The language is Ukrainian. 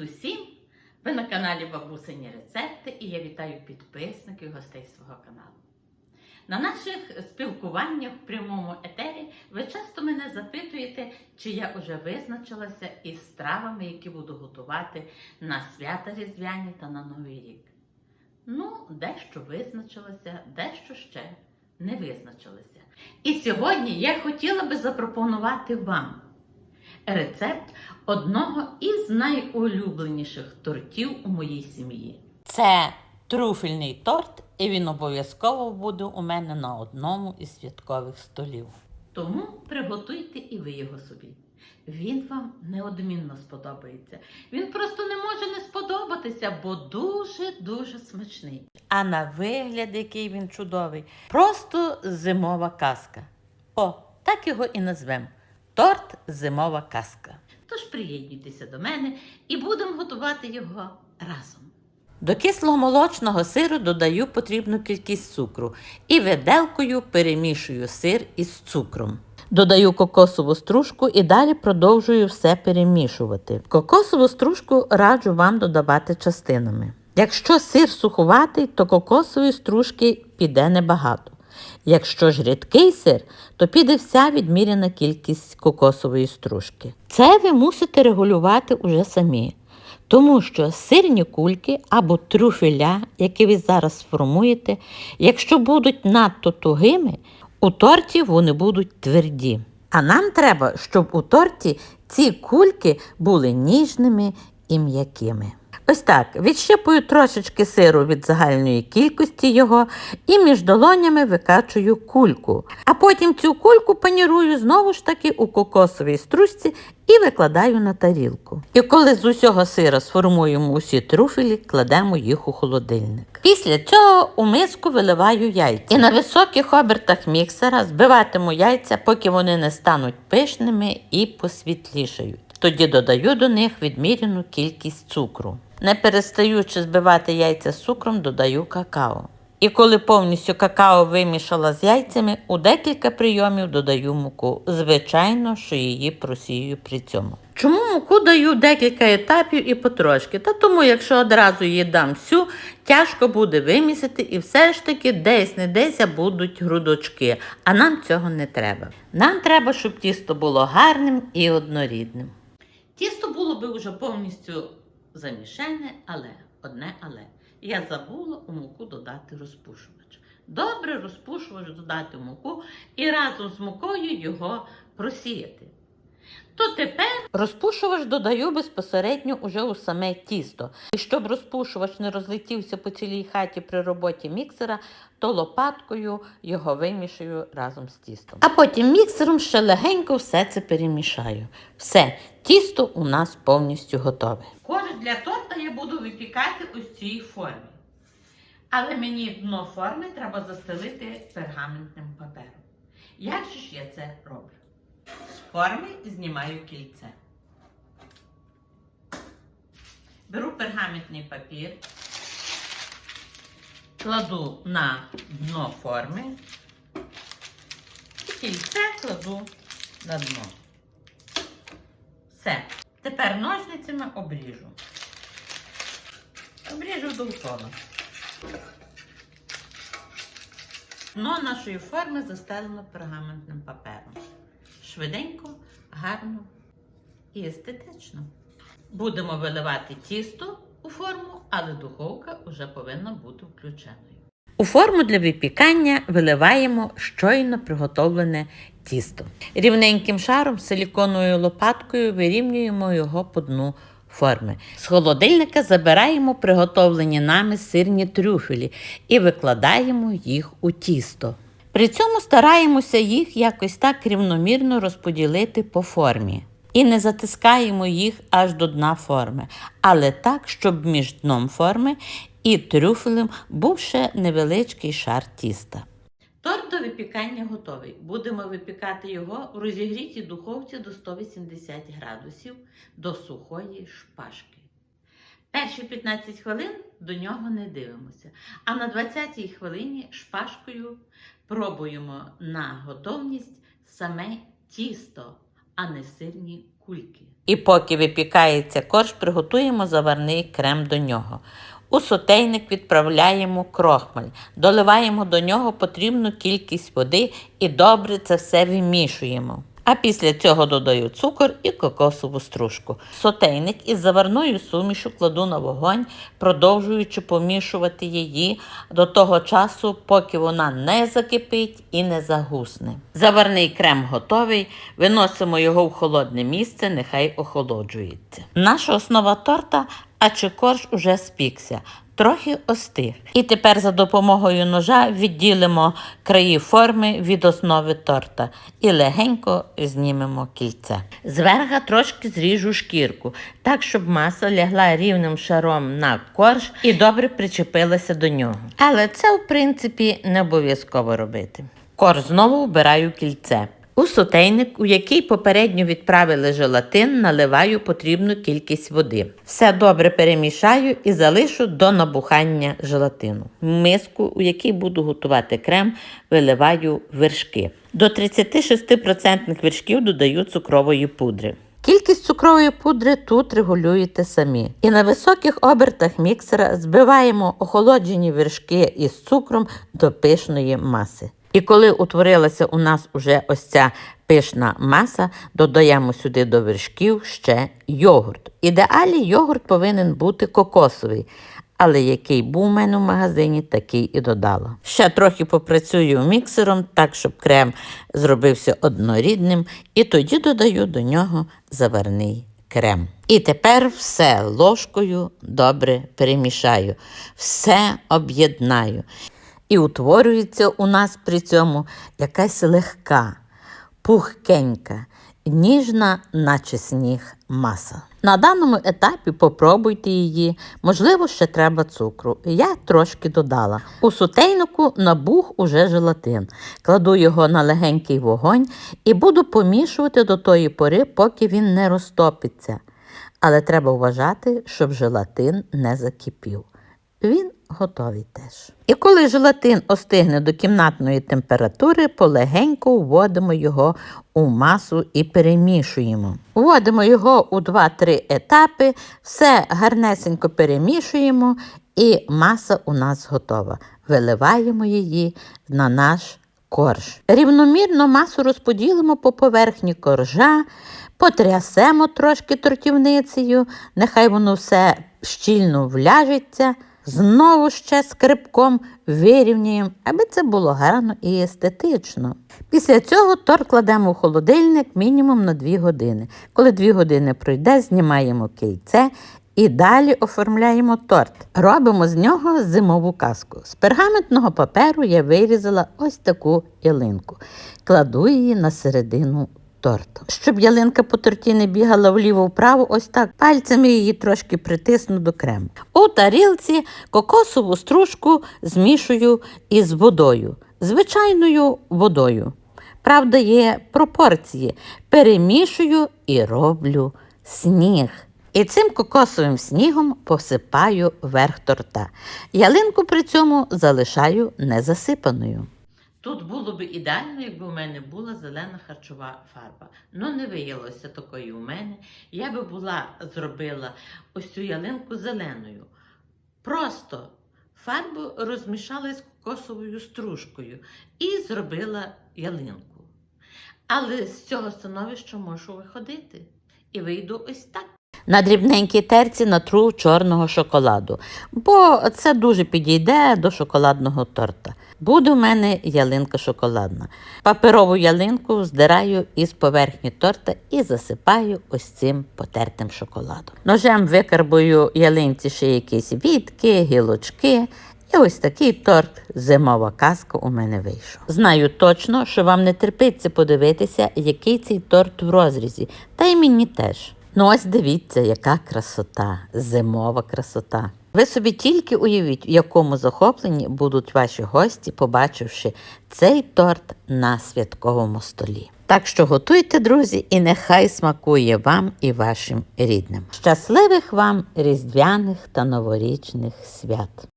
Усім! Ви на каналі Бабусині Рецепти і я вітаю підписників гостей свого каналу. На наших спілкуваннях в прямому етері ви часто мене запитуєте, чи я вже визначилася із стравами, які буду готувати на свята Різдвяні та на Новий рік. Ну, дещо визначилася, дещо ще не визначилася. І сьогодні я хотіла би запропонувати вам рецепт одного із найулюбленіших тортів у моїй сім'ї. Це трюфельний торт, і він обов'язково буде у мене на одному із святкових столів. Тому приготуйте і ви його собі. Він вам неодмінно сподобається. Він просто не може не сподобатися, бо дуже-дуже смачний. А на вигляд, який він чудовий, просто зимова казка. О, так його і назвемо. Торт зимова казка. Тож приєднуйтеся до мене і будемо готувати його разом. До кислого молочного сиру додаю потрібну кількість цукру і виделкою перемішую сир із цукром. Додаю кокосову стружку і далі продовжую все перемішувати. Кокосову стружку раджу вам додавати частинами. Якщо сир суховатий, то кокосової стружки піде небагато. Якщо ж рідкий сир, то піде вся відміряна кількість кокосової стружки. Це ви мусите регулювати уже самі. Тому що сирні кульки або трюфеля, які ви зараз сформуєте, якщо будуть надто тугими, у торті вони будуть тверді. А нам треба, щоб у торті ці кульки були ніжними і м'якими. Ось так, відщипую трошечки сиру від загальної кількості його і між долонями викачую кульку. А потім цю кульку панірую знову ж таки у кокосовій стружці і викладаю на тарілку. І коли з усього сира сформуємо усі трюфелі, кладемо їх у холодильник. Після цього у миску виливаю яйця. І на високих обертах міксера збиватиму яйця, поки вони не стануть пишними і посвітлішають. Тоді додаю до них відміряну кількість цукру. Не перестаючи збивати яйця з цукром, додаю какао. І коли повністю какао вимішала з яйцями, у декілька прийомів додаю муку. Звичайно, що її просію при цьому. Чому муку даю декілька етапів і потрошки? Та тому, якщо одразу її дам всю, тяжко буде вимісити і все ж таки десь не десь будуть грудочки, а нам цього не треба. Нам треба, щоб тісто було гарним і однорідним. Тісто було би вже повністю замішане, але одне але. Я забула у муку додати розпушувач. Добре розпушувач додати в муку і разом з мукою його просіяти. То тепер Розпушувач додаю безпосередньо уже у саме тісто. І щоб розпушувач не розлетівся по цілій хаті при роботі міксера, то лопаткою його вимішую разом з тістом. А потім міксером ще легенько все це перемішаю. Все, тісто у нас повністю готове. Для торта я буду випікати ось цій формі. Але мені дно форми треба застелити пергаментним папером. Як же ж я це роблю? З форми знімаю кільце. Беру пергаментний папір, кладу на дно форми і кільце кладу на дно. Все. Тепер ножницями обріжу. Обріжу довкола. Дно нашої форми застелено пергаментним папером. Швиденько, гарно і естетично. Будемо виливати тісто у форму, але духовка вже повинна бути включеною. У форму для випікання виливаємо щойно приготовлене тісто. Рівненьким шаром силіконовою лопаткою вирівнюємо його по дну форми. З холодильника забираємо приготовлені нами сирні трюфелі і викладаємо їх у тісто. При цьому стараємося їх якось так рівномірно розподілити по формі. І не затискаємо їх аж до дна форми, але так, щоб між дном форми і трюфелем був ще невеличкий шар тіста. Випікання готовий. Будемо випікати його у розігрітій духовці до 180 градусів до сухої шпажки. Перші 15 хвилин до нього не дивимося. А на 20-й хвилині шпажкою пробуємо на готовність саме тісто, а не сирні кульки. І поки випікається корж, приготуємо заварний крем до нього. У сотейник відправляємо крохмаль, доливаємо до нього потрібну кількість води і добре це все вимішуємо. А після цього додаю цукор і кокосову стружку. Сотейник із заварною сумішу кладу на вогонь, продовжуючи помішувати її до того часу, поки вона не закипить і не загусне. Заварний крем готовий, виносимо його в холодне місце, нехай охолоджується. Наша основа торта, а чи корж уже спікся. Трохи остиг. І тепер за допомогою ножа відділимо краї форми від основи торта і легенько знімемо кільце. Зверха трошки зріжу шкірку, так щоб маса лягла рівним шаром на корж і добре причепилася до нього. Але це, в принципі, не обов'язково робити. Корж знову вбираю кільце. У сотейник, у який попередньо відправили желатин, наливаю потрібну кількість води. Все добре перемішаю і залишу до набухання желатину. В миску, у якій буду готувати крем, виливаю вершки. До 36% вершків додаю цукрової пудри. Кількість цукрової пудри тут регулюєте самі. І на високих обертах міксера збиваємо охолоджені вершки із цукром до пишної маси. І коли утворилася у нас уже ось ця пишна маса, додаємо сюди до вершків ще йогурт. Ідеалі йогурт повинен бути кокосовий, але який був у мене в магазині, такий і додала. Ще трохи попрацюю міксером, так щоб крем зробився однорідним, і тоді додаю до нього заварний крем. І тепер все ложкою добре перемішаю, все об'єднаю. І утворюється у нас при цьому якась легка, пухкенька, ніжна, наче сніг маса. На даному етапі попробуйте її, можливо, ще треба цукру. Я трошки додала. У сутейнику набух уже желатин. Кладу його на легенький вогонь і буду помішувати до тої пори, поки він не розтопиться. Але треба вважати, щоб желатин не закипів. Він готовий теж. І коли желатин остигне до кімнатної температури, полегенько вводимо його у масу і перемішуємо. Вводимо його у 2-3 етапи, все гарнесенько перемішуємо, і маса у нас готова. Виливаємо її на наш корж. Рівномірно масу розподілимо по поверхні коржа, потрясемо трошки тортівницею, нехай воно все щільно вляжеться. Знову ще скрипком вирівнюємо, аби це було гарно і естетично. Після цього торт кладемо в холодильник мінімум на 2 години. Коли 2 години пройде, знімаємо кільце і далі оформляємо торт. Робимо з нього зимову казку. З пергаментного паперу я вирізала ось таку ялинку. Кладу її на середину торту. Щоб ялинка по торті не бігала вліво-вправо, ось так пальцями її трошки притисну до крему. У тарілці кокосову стружку змішую із водою, звичайною водою. Правда, є пропорції. Перемішую і роблю сніг. І цим кокосовим снігом посипаю верх торта. Ялинку при цьому залишаю незасипаною. Тут було б ідеально, якби у мене була зелена харчова фарба. Ну не виявилося такої у мене. Я би була зробила ось цю ялинку зеленою. Просто фарбу розмішала з кокосовою стружкою і зробила ялинку. Але з цього становища можу виходити. І вийду ось так. На дрібненькій терці натру чорного шоколаду, бо це дуже підійде до шоколадного торта. Буде у мене ялинка шоколадна. Паперову ялинку здираю із поверхні торта і засипаю ось цим потертим шоколадом. Ножем викарбую ялинці ще якісь вітки, гілочки. І ось такий торт зимова казка у мене вийшов. Знаю точно, що вам не терпиться подивитися, який цей торт в розрізі, та й мені теж. Ну ось дивіться, яка красота, зимова красота. Ви собі тільки уявіть, в якому захопленні будуть ваші гості, побачивши цей торт на святковому столі. Так що готуйте, друзі, і нехай смакує вам і вашим рідним. Щасливих вам різдвяних та новорічних свят!